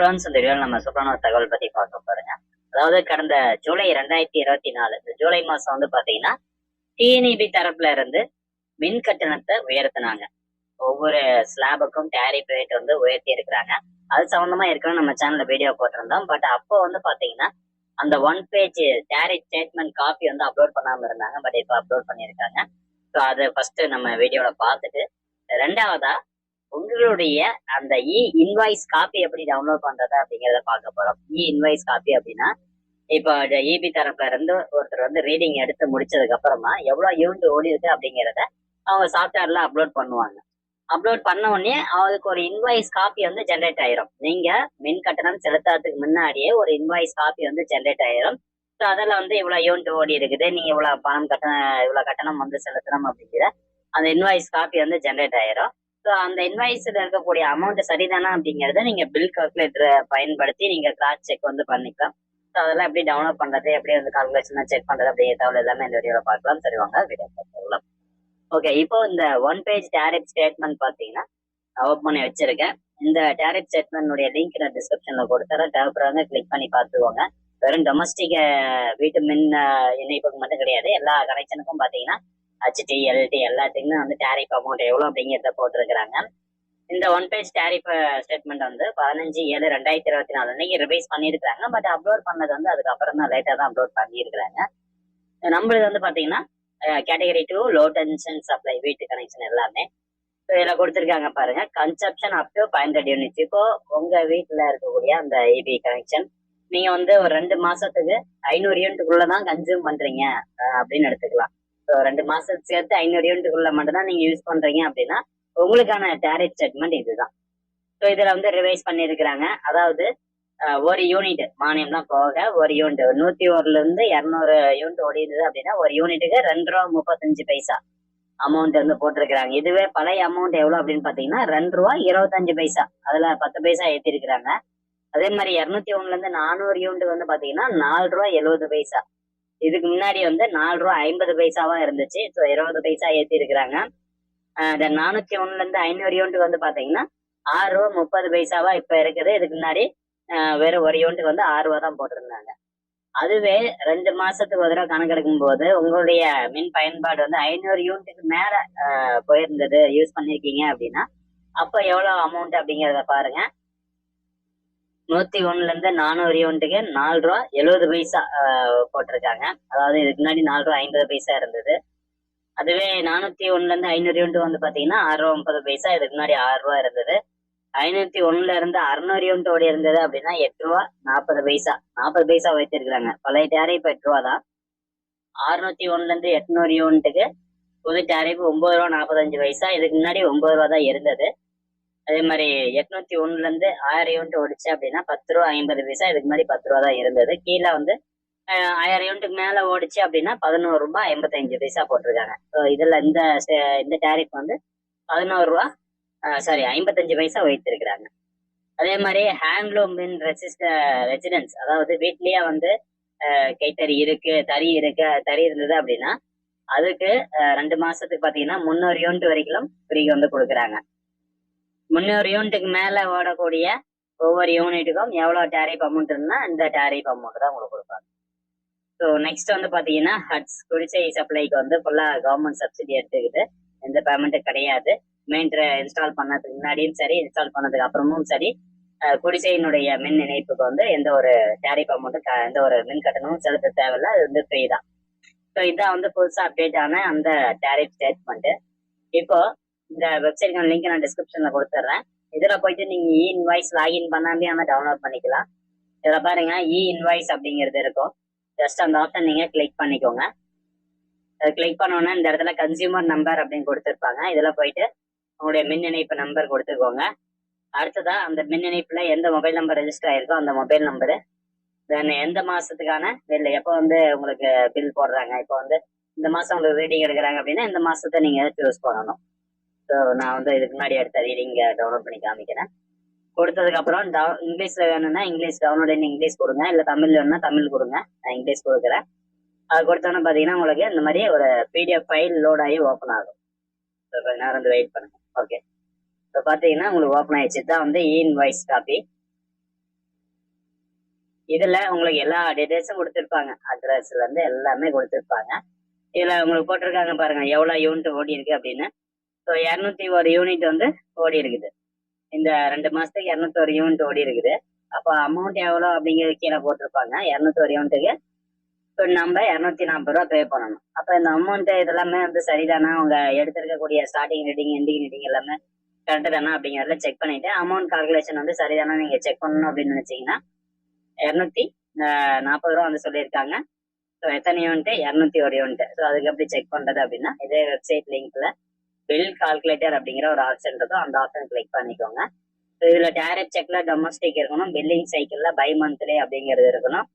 Friends இந்த வீடியோவில் நம்ம சூப்பரான ஒரு தகவல் பற்றி பார்க்க போகிறோங்க அதாவது கடந்த ஜூலை ரெண்டாயிரத்தி இருபத்தி நாலு இந்த ஜூலை மாதம் வந்து பார்த்தீங்கன்னா டிஎன்இபி தரப்புல இருந்து மின் கட்டணத்தை உயர்த்தினாங்க. ஒவ்வொரு ஸ்லாபுக்கும் டேரிப் ரேட் வந்து உயர்த்தி இருக்கிறாங்க. அது சம்மந்தமா இருக்கணும் நம்ம சேனல்ல வீடியோ போட்டிருந்தோம். பட் அப்போ வந்து பாத்தீங்கன்னா அந்த one page tariff statement copy வந்து அப்லோட் பண்ணாம இருந்தாங்க. பட் இப்போ அப்லோட் பண்ணியிருக்காங்க. ஸோ அதை ஃபர்ஸ்ட் நம்ம வீடியோல பார்த்துட்டு ரெண்டாவதா உங்களுடைய அந்த இ இன்வாய்ஸ் காப்பி எப்படி டவுன்லோட் பண்றது அப்படிங்கறத பார்க்க போறோம். இ இன்வாய்ஸ் காப்பி அப்படின்னா இப்போ இபி தரப்புல இருந்து ஒருத்தர் வந்து ரீடிங் எடுத்து முடிச்சதுக்கு அப்புறமா எவ்வளவு யூனிட் ஓடி இருக்கு அப்படிங்கறத அவங்க சாஃப்ட்வேர்ல அப்லோட் பண்ணுவாங்க. அப்லோட் பண்ண உடனே அவங்களுக்கு ஒரு இன்வாய்ஸ் காப்பி வந்து ஜென்ரேட் ஆயிரும். நீங்க மின் கட்டணம் செலுத்துறதுக்கு முன்னாடியே ஒரு இன்வாய்ஸ் காப்பி வந்து ஜென்ரேட் ஆயிரும். ஸோ அதில் வந்து இவ்வளோ யூனிட் ஓடி இருக்குது. நீங்க இவ்வளோ பணம் கட்டணம் இவ்வளோ கட்டணம் வந்து செலுத்தணும் அப்படிங்கிற அந்த இன்வாய்ஸ் காப்பி வந்து ஜென்ரேட் ஆயிரும். அந்த இன்வாய்ஸ்ல இருக்கக்கூடிய அமௌண்ட் சரிதானா அப்படிங்கறத நீங்க பில் கால்குலேட்டரை பயன்படுத்தி நீங்க கிராஸ் செக் வந்து பண்ணிக்கலாம். ஸோ அதெல்லாம் எப்படி டவுன்லோட் பண்றது எப்படி வந்து கால்குலேஷன் செக் பண்றது அப்படிங்கிற தகவல் எல்லாமே இந்த வீடியோல பார்க்கலாம். சரி வாங்க வீடியோ பார்க்கலாம் ஓகே இப்போ இந்த ஒன் பேஜ் டேரிப் ஸ்டேட்மெண்ட் பார்த்தீங்கன்னா ஓப்பன் பண்ணி வச்சிருக்கேன். இந்த டேரிப் ஸ்டேட்மெண்ட் லிங்க் நான் டிஸ்கிரிப்ஷன்ல கொடுத்துறேன். தேவைப்படுறவங்க கிளிக் பண்ணி பார்த்துக்கோங்க. வெறும் டொமஸ்டிக் வீட்டு மின் இணைப்புக்கு மட்டும் கிடையாது. எல்லா கனெக்ஷனுக்கும் பார்த்தீங்கன்னா ஹச்டி எல்டி எல்லாத்துக்குமே வந்து டேரிஃப் அமௌண்ட் எவ்வளோ அப்படிங்கிறத போட்டிருக்கிறாங்க. இந்த ஒன் பேஜ் டேரிஃப் ஸ்டேட்மெண்ட் வந்து பதினஞ்சு ஏழு ரெண்டாயிரத்தி இருபத்தி நாலு அன்னைக்கு ரிவைஸ் பண்ணியிருக்காங்க பட் அப்லோட் பண்ணது வந்து அதுக்கப்புறம் தான் லேட்டாக தான் அப்லோட் பண்ணியிருக்கிறாங்க. நம்மளுது வந்து பார்த்தீங்கன்னா category two low tension supply வீட்டு கனெக்ஷன் எல்லாமே ஸோ இதில் கொடுத்துருக்காங்க பாருங்க. Consumption up to five hundred units இப்போ உங்க வீட்டில் இருக்கக்கூடிய அந்த இபி கனெக்ஷன் நீங்க வந்து ஒரு ரெண்டு மாசத்துக்கு ஐநூறு யூனிட்டுக்குள்ளே தான் கன்சியூம் பண்றீங்க அப்படின்னு எடுத்துக்கலாம். ரெண்டு மாசம் சேர்த்து ஐநூறு யூனிட்டுக்குள்ள மட்டும் தான் நீங்க யூஸ் பண்றீங்க அப்படின்னா உங்களுக்கான டேரிஃப் ஸ்டேட்மெண்ட் இதுதான். ஸோ இதுல வந்து ரிவைஸ் பண்ணியிருக்கிறாங்க. அதாவது ஒரு யூனிட் மானியம் தான் போக ஒரு யூனிட். நூத்தி ஒருல இருந்து இரநூறு யூனிட் ஓடிடுது அப்படின்னா ஒரு யூனிட்டுக்கு ரெண்டு ரூபா முப்பத்தஞ்சு பைசா அமௌண்ட் வந்து போட்டிருக்கிறாங்க. இதுவே பழைய அமௌண்ட் எவ்வளவு அப்படின்னு பார்த்தீங்கன்னா ரெண்டு ரூபா இருபத்தஞ்சு பைசா. அதுல பத்து பைசா ஏற்றிருக்கிறாங்க அதே மாதிரி இருநூத்தி ஒண்ணுல இருந்து நானூறு யூனிட் வந்து பாத்தீங்கன்னா நாலு ரூபா எழுபது பைசா. இதுக்கு முன்னாடி வந்து நாலு ரூபா ஐம்பது பைசாவா இருந்துச்சு. ஸோ இருபது பைசா ஏத்தி இருக்கிறாங்க இந்த நானூத்தி ஒண்ணுல இருந்து ஐநூறு யூனிட் வந்து பாத்தீங்கன்னா ஆறு ரூபா முப்பது பைசாவா இப்ப இருக்குது. இதுக்கு முன்னாடி வெறும் ஒரு யூனிட் வந்து ஆறு ரூபா தான் போட்டிருந்தாங்க. அதுவே ரெண்டு மாசத்துக்கு ஒரு தடவை கணக்கெடுக்கும் போது உங்களுடைய மின் பயன்பாடு வந்து ஐநூறு யூனிட்டுக்கு மேல போயிருந்தது. யூஸ் பண்ணிருக்கீங்க அப்படின்னா அப்ப எவ்வளவு அமௌண்ட் அப்படிங்கறத பாருங்க. நூத்தி ஒண்ணுல இருந்து நானூறு யூனிட்டுக்கு நாலு ரூபா எழுபது பைசா போட்டிருக்காங்க. அதாவது இதுக்கு முன்னாடி நாலு ரூபா ஐம்பது பைசா இருந்தது. அதுவே நானூத்தி ஒண்ணுல இருந்து ஐநூறு யூனிட் வந்து பாத்தீங்கன்னா ஆறு ரூபா முப்பது பைசா இதுக்கு முன்னாடி ஆறு ரூபா இருந்தது. ஐநூத்தி ஒண்ணுல இருந்து அறுநூறு யூனிட் ஓடி இருந்தது அப்படின்னா எட்டு ரூபா நாற்பது பைசா. நாற்பது பைசா வைத்திருக்கிறாங்க பழைய டேரிஃப் எட்டு ரூபா தான். அறுநூத்தி ஒண்ணுல இருந்து எட்நூறு யூனிட்டுக்கு புது டேரிஃப் ஒன்பது ரூபா நாற்பத்தஞ்சு பைசா இதுக்கு முன்னாடி ஒன்பது ரூபா தான் இருந்தது. அதே மாதிரி எட்நூத்தி ஒண்ணுல இருந்து ஆயிரம் யூனிட் ஓடிச்சு அப்படின்னா பத்து ரூபா ஐம்பது பைசா இதுக்கு முன்னாடி பத்து ரூபா தான் இருந்தது. கீழே வந்து ஆயிரம் யூனிட்டுக்கு மேல ஓடிச்சு அப்படின்னா பதினோரு ரூபாய் எண்பத்தஞ்சு பைசா போட்டிருக்காங்க. ஸோ இதுல இந்த இந்த டேரிஃப் வந்து பதினோரு ரூபா சாரி ஐம்பத்தஞ்சு பைசா வைத்திருக்கிறாங்க அதே மாதிரி ஹேண்ட்லூம் மின் ரெசிஸ்ட ரெசிடென்ஸ் அதாவது வீட்லயே வந்து கைத்தறி இருக்கு தறி இருக்கு தறி இருந்தது அப்படின்னா அதுக்கு ரெண்டு மாசத்துக்கு பாத்தீங்கன்னா முன்னூறு யூனிட் வரைக்கும் ஃப்ரீ வந்து கொடுக்குறாங்க. முந்நூறு யூனிட்டுக்கு மேல ஓடக்கூடிய ஒவ்வொரு யூனிட்டுக்கும் எவ்வளோ டேரிஃப் அமௌண்ட் இருந்தால் இந்த டேரிஃப் அமௌண்ட் தான் உங்களுக்கு கொடுப்பாங்க. ஸோ நெக்ஸ்ட் வந்து பாத்தீங்கன்னா ஹட்ஸ் குடிசை சப்ளைக்கு வந்து ஃபுல்லா கவர்மெண்ட் சப்சிடி எடுத்துக்கிட்டு எந்த பேமெண்ட்டும் கிடையாது. மெயின் இன்ஸ்டால் பண்ணதுக்கு முன்னாடியும் சரி இன்ஸ்டால் பண்ணதுக்கு அப்புறமும் சரி குடிசையினுடைய மின் இணைப்புக்கு வந்து எந்த ஒரு டேரிஃப் அமௌண்ட்டும் எந்த ஒரு மின் கட்டணமும் செலுத்த தேவையில்ல. அது வந்து ஃப்ரீ தான். ஸோ இதான் வந்து புதுசா அப்டேட் ஆன அந்த டேரிஃப் ஸ்டேட்மெண்ட்டு இப்போ இந்த வெப்சைட்க்கான லிங்க் நான் டிஸ்கிரிப்ஷன்ல கொடுத்துட்றேன் இதுல போயிட்டு நீங்க இ இன்வாய்ஸ் லாகின் பண்ணாமே ஆனால் டவுன்லோட் பண்ணிக்கலாம். இதுல பாருங்க இ இன்வாய்ஸ் அப்படிங்கிறது இருக்கும். ஜஸ்ட் அந்த ஆப்ஷன் நீங்க கிளிக் பண்ணிக்கோங்க. கிளிக் பண்ணோன்னா இந்த இடத்துல கன்சியூமர் நம்பர் அப்படின்னு கொடுத்துருப்பாங்க. இதுல போயிட்டு உங்களுடைய மின் இணைப்பு நம்பர் கொடுத்துக்கோங்க. அடுத்ததா அந்த மின் இணைப்புல எந்த மொபைல் நம்பர் ரெஜிஸ்டர் ஆயிருக்கோ அந்த மொபைல் நம்பரு தென் எந்த மாசத்துக்கான பில் எப்போ வந்து உங்களுக்கு பில் போடுறாங்க இப்போ வந்து இந்த மாசம் உங்களுக்கு ரீடிங் எடுக்கிறாங்க அப்படின்னா இந்த மாசத்தை நீங்க சூஸ் பண்ணணும். ஸோ நான் வந்து இதுக்கு முன்னாடி எடுத்த ரீடிங் டவுன்லோட் பண்ணி காமிக்கிறேன். கொடுத்ததுக்கு அப்புறம் டவு இங்கிலீஷ்ல வேணும்னா இங்கிலீஷ் டவுன்லோட் பண்ணி இங்கிலீஷ் கொடுங்க. இல்ல தமிழ் வேணும்னா தமிழ் கொடுங்க. நான் இங்கிலீஷ் கொடுக்குறேன். அது கொடுத்தோன்னே பாத்தீங்கன்னா உங்களுக்கு இந்த மாதிரி ஒரு பிடிஎஃப் ஃபைல் லோட் ஆகி ஓப்பன் ஆகும். ஸோ கொஞ்ச நேரம் வந்து வெயிட் பண்ணுங்க. ஓகே இப்போ பார்த்தீங்கன்னா உங்களுக்கு ஓப்பன் ஆயிடுச்சு. தான் வந்து இன் வாய்ஸ் காப்பி இதுல உங்களுக்கு எல்லா டீடைல்ஸும் கொடுத்துருப்பாங்க. அட்ரஸ்ல இருந்து எல்லாமே கொடுத்துருப்பாங்க. இதுல உங்களுக்கு போட்டிருக்காங்க பாருங்க. எவ்வளவு யூனிட் ஓடி இருக்கு அப்படின்னு. ஸோ இரநூத்தி ஒரு யூனிட் வந்து ஓடி இருக்குது. இந்த ரெண்டு மாசத்துக்கு இரநூத்தி ஒரு யூனிட் ஓடி இருக்குது. அப்போ அமௌண்ட் எவ்வளோ அப்படிங்கிறது கீழே போட்டிருப்பாங்க. இரநூத்தி ஒரு யூனிட்டுக்கு இப்போ நம்ம இரநூத்தி நாற்பது ரூபா பே பண்ணணும். அப்போ இந்த அமௌண்ட் இதெல்லாமே வந்து சரிதானா? அவங்க எடுத்திருக்கக்கூடிய ஸ்டார்டிங் ரீடிங் எண்டிங் ரீடிங் எல்லாமே கரெக்டு தானா அப்படிங்கிறத செக் பண்ணிட்டு அமௌண்ட் கால்குலேஷன் வந்து சரிதானா நீங்க செக் பண்ணணும் அப்படின்னு நினைச்சீங்கன்னா இரநூத்தி நாற்பது ரூபா வந்து சொல்லியிருக்காங்க. ஸோ எத்தனை யூனிட்டு இரநூத்தி ஒரு யூனிட்டு ஸோ அதுக்கு எப்படி செக் பண்றது அப்படின்னா இதே வெப்சைட் லிங்க்ல பில் கால்குலேட்டர் அப்படிங்கிற ஒரு ஆப்ஷன் இருக்கும். அந்த ஆப்ஷன் கிளிக் பண்ணிக்கோங்க. ஸோ இதுல டேரக்ட் செக்ல டொமஸ்டிக் இருக்கணும். பில்லிங் சைக்கிள்ல பை மந்த்லி அப்படிங்கிறது இருக்கணும்.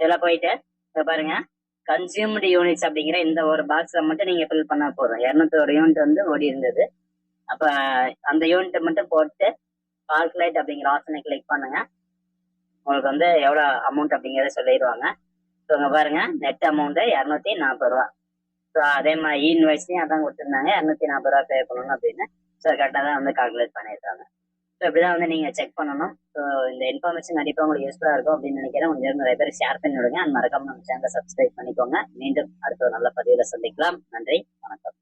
இதுல போயிட்டு பாருங்க. கன்சியூம்டு யூனிட்ஸ் அப்படிங்கிற இந்த ஒரு பாக்ஸ்ல மட்டும் நீங்க ஃபில் பண்ணா போதும். இரநூத்தோரு யூனிட் வந்து ஓடி இருந்தது. அப்ப அந்த யூனிட் மட்டும் போட்டு கால்குலேட் அப்படிங்கிற ஆப்ஷனை கிளிக் பண்ணுங்க. உங்களுக்கு வந்து எவ்வளோ அமௌண்ட் அப்படிங்கிறத சொல்லிடுவாங்க. ஸோ இங்கே பாருங்க. நெட் அமௌண்ட்டு இரநூத்தி நாற்பது ரூபா. ஸோ அதே மாதிரி இன்வாய்ஸ்லையும் அதான் கொடுத்துருந்தாங்க. இரநூத்தி நாற்பது ரூபா பே பண்ணணும் அப்படின்னு. ஸோ கரெக்டாக தான் வந்து கால்குலேட் பண்ணியிருக்காங்க. ஸோ இப்படிதான் வந்து நீங்கள் செக் பண்ணணும். ஸோ இந்த இன்ஃபர்மேஷன் கண்டிப்பாக உங்களுக்கு யூஸ்ஃபுல்லாக இருக்கும் அப்படின்னு நினைக்கிறேன். உங்களுக்கு நிறைய பேர் ஷேர் பண்ணி விடுங்க அண்ட் மறக்காம நம்ம சேனலை சப்ஸ்கிரைப் பண்ணிக்கோங்க. மீண்டும் அடுத்த ஒரு நல்ல பதிவில் சந்திக்கலாம். நன்றி. வணக்கம்.